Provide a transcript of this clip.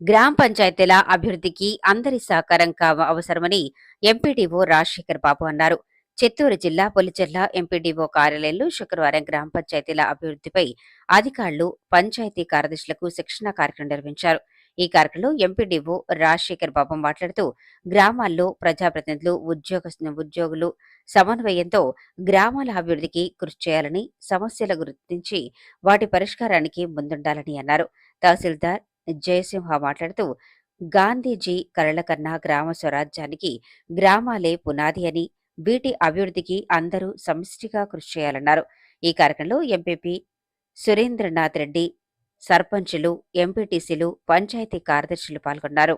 గ్రామ పంచాయతీల అభివృద్ధికి అందరి సహకారం కావ అవసరమని ఎంపీడీఓ రాజశేఖర్ బాబు అన్నారు. చిత్తూరు జిల్లా పొలిచెర్ల ఎంపీడీఓ కార్యాలయంలో శుక్రవారం గ్రామ పంచాయతీల అభివృద్ధిపై అధికారులు పంచాయతీ కార్యదర్శులకు శిక్షణ కార్యక్రమం నిర్వహించారు. ఈ కార్యక్రమంలో ఎంపీడీఓ రాజశేఖర్ బాబు మాట్లాడుతూ గ్రామాల్లో ప్రజాప్రతినిధులు ఉద్యోగ ఉద్యోగులు సమన్వయంతో గ్రామాల అభివృద్ధికి కృషి చేయాలని సమస్యల గుర్తించి వాటి పరిష్కారానికి ముందుండాలని అన్నారు. తహసీల్దార్ జయసింహ మాట్లాడుతూ గాంధీజీ కలల కన్నా గ్రామ స్వరాజ్యానికి గ్రామాలే పునాది అని వీటి అభివృద్ధికి అందరూ సమిష్టిగా కృషి చేయాలన్నారు. ఈ కార్యక్రమంలో ఎంపీపీ సురేంద్రనాథ్ రెడ్డి సర్పంచులు ఎంపీటీసీలు పంచాయతీ కార్యదర్శులు పాల్గొన్నారు.